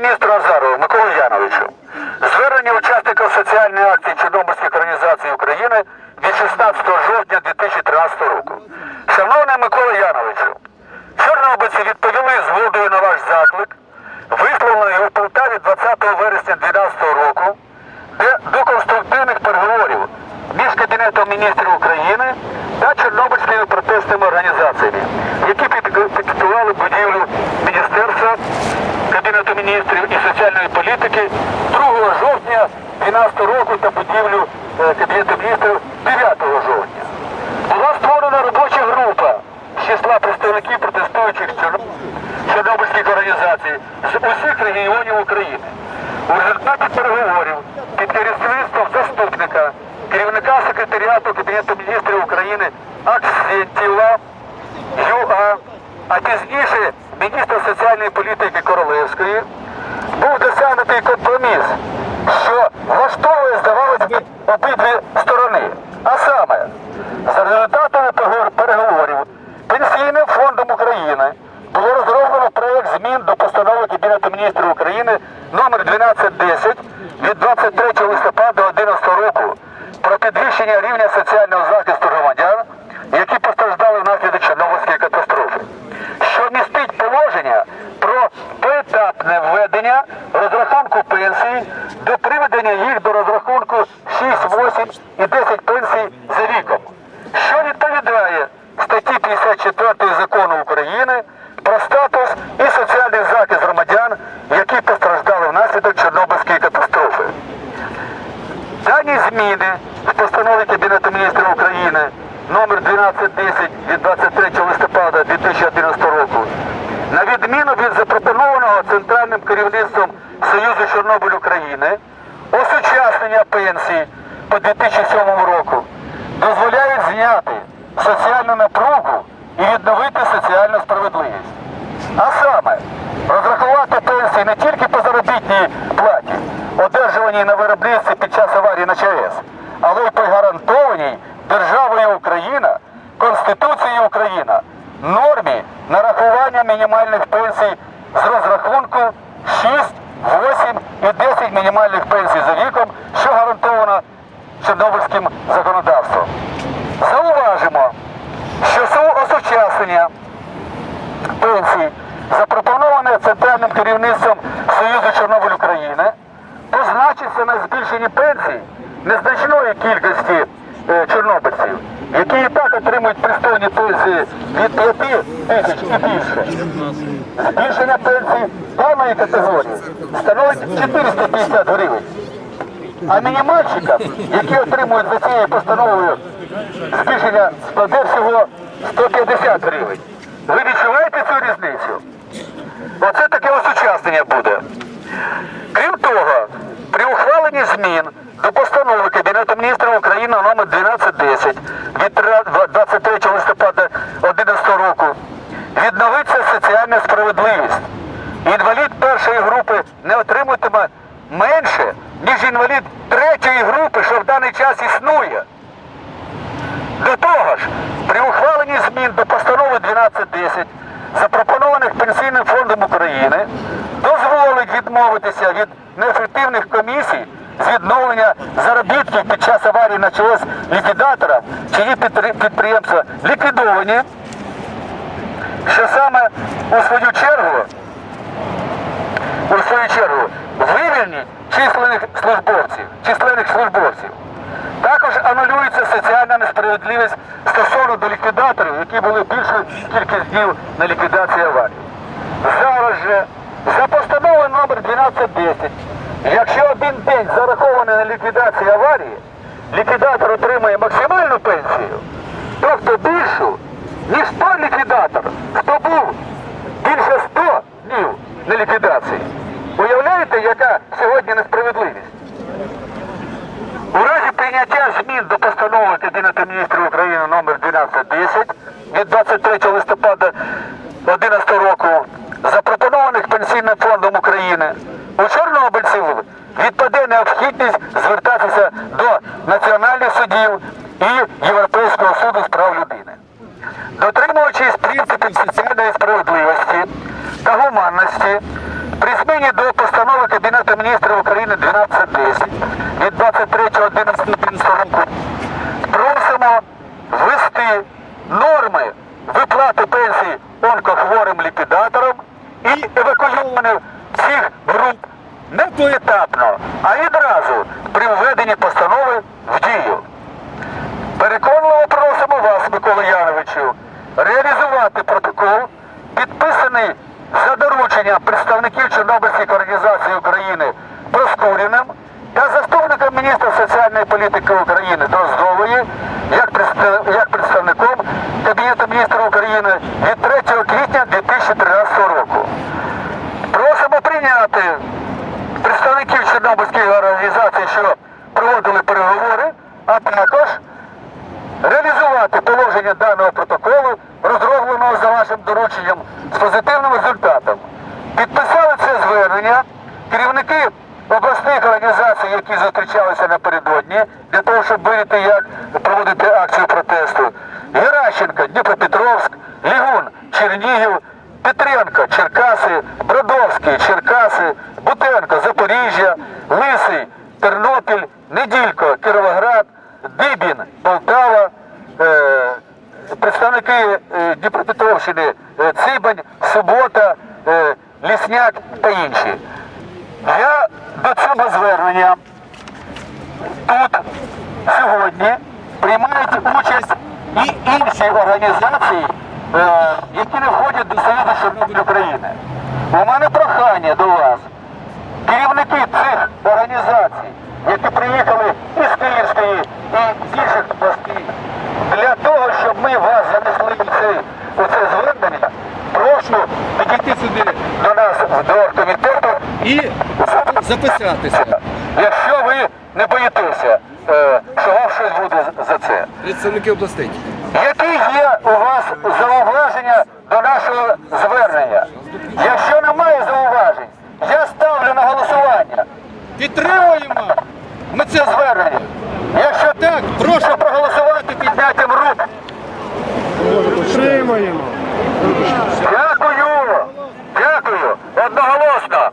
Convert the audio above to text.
міністру Азарову Миколу Яновичу. Звернення учасників соціальної акції Чорнобильських організацій України від 16 жовтня 2013 року. Шановний Микола Яновичу, чорнобильці відповіли згодою на ваш заклик, висловлений у Полтаві 20 вересня 2012 року, де до конструктивних переговорів між Кабінетом міністрів України та чорнобильськими протестними організаціями, які під- будівлю Міністерства Кабінету міністрів і соціальної політики 2 жовтня 2012 року та будівлю е, Кабінету міністрів 9 жовтня. Була створена робоча група з числа представників протестуючих чорнобильських організацій з усіх регіонів України. У результаті переговорів під керівництвом заступника, керівника секретаріату Кабінету міністрів України Аксентіва ЮА, а пізніше міністра соціальної політики обидві сторони. А саме, за результатами переговорів Пенсійним фондом України було розроблено проєкт змін до постанови Кабінету міністрів України номер 1210 від 23 листопада 2011 року про підвищення рівня соціального захисту громадян, які постраждали внаслідок Чорнобильської катастрофи, що містить положення про поетапне введення розрахунку пенсій до приведення їх до розрахунку 6, 8 і 10 пенсій за віком, що відповідає статті 54 закону України про статус і соціальний захист громадян, які постраждали внаслідок Чорнобильської катастрофи. Дані зміни в постанові Кабінету міністрів України номер 1210 від 23 листопада 2011 року, на відміну від запропонованого центральним керівництвом Союзу Чорнобиль України, осучаснення пенсій по 2007 року дозволяють зняти соціальну напругу і відновити соціальну справедливість. А саме, розрахувати пенсії не тільки по заробітній платі, одержуваній на виробництві під час аварії на ЧАЕС, але й по гарантованій державою Україна, Конституцією Україна, нормі нарахування мінімальних пенсій з розрахунку 6, 8 і 10 мінімальних пенсій за віком, що гарантовано Чорнобильським законодавством. Зауважимо, що су- осучаснення пенсій, запропоноване центральним керівництвом Союзу Чорнобиль України, позначиться збільшенні пенсій незначної кількості е, чорнобильців, які і так отримують пристойні пенсії від 5 тисяч і більше. Збільшення пенсій даної категорії становить 450 гривень. А мінімальщикам, які отримують за цією постановою збільшення складе всього 150 гривень. Ви відчуваєте цю різницю? Оце таке осучаснення буде. Ухваленні змін до постанови Кабінету міністрів України номер 1210 від 23 листопада 2011 року відновиться соціальна справедливість. Інвалід першої групи не отримуватиме менше, ніж інвалід третьої групи, що в даний час існує. До того ж, при ухваленні змін до постанови 1210, запропонованих Пенсійним фондом України, дозволить відмовитися від неефективних комісій з відновлення заробітків під час аварії на ЧС ліквідатора, чиї підприємства ліквідовані, що саме у свою чергу у свою чергу вивільніть численних службовців, численних службовців. Також анулюється соціальна несправедливість стосовно до ліквідаторів, які були більшу кількість днів на ліквідації аварії. Зараз же за постановою номер 1210, якщо день зарахований на ліквідацію аварії, ліквідатор отримує максимальну пенсію, тобто більшу, ніж той ліквідатор, хто був більше 100 днів на ліквідації. Уявляєте, яка сьогодні несправедливість? У разі прийняття змін до постанови Кабінету міністрів України номер 1210 від 23 листопада 2011 року, запропонованих Пенсійним фондом України, справедливості та гуманності, при зміні до постанови Кабінету міністрів України 1210 від 23.11.15 року просимо ввести норми виплати пенсій онкохворим ліквідаторам і евакуйованим цих груп не поетапно, а відразу при введенні постанови в дію. Переконливо просимо вас, Микола Яновичу, реалізувати протокол, підписаний за дорученням представників Чорнобильських організацій України Проскуріним та заступником міністра соціальної політики України Дроздової, як, представником Кабінету міністрів України від 3 квітня 2013 року. Просимо прийняти представників Чорнобильських організацій, що проводили переговори, а також реалізувати положення даного протоколу, розробленого за вашим дорученням з позитивним результатом. Підписали це звернення керівники обласних організацій, які зустрічалися напередодні, для того, щоб вирішити, як проводити акцію протесту. Геращенко, Дніпропетровськ, Лігун, Чернігів, Петренко, Черкаси, Бродовський, Черкаси, Бутенко, Запоріжжя, Лисий, Тернопіль, Неділько, Кіровоград, Дибін, Полтава, е, представники е, Дніпропетровщини, е, Цибань, Субота, Лісняк та інші. Я до цього звернення тут сьогодні приймають участь і інші організації, е, які не входять до Союзу Чорнобиль України. У мене прохання до вас, керівники цих організацій, які приїхали із Київської і з інших областей, для того, щоб ми вас занесли у це, у це звернення, прошу підійти сюди до нас до оргкомітету і записатися не боїтеся, е, що вам щось буде за це. Представники областей. Які є у вас зауваження до нашого звернення? Якщо немає зауважень, я ставлю на голосування. Підтримуємо ми це звернення. Якщо так, прошу проголосувати підняттям рук. Підтримуємо. Дякую. Дякую. Одноголосно.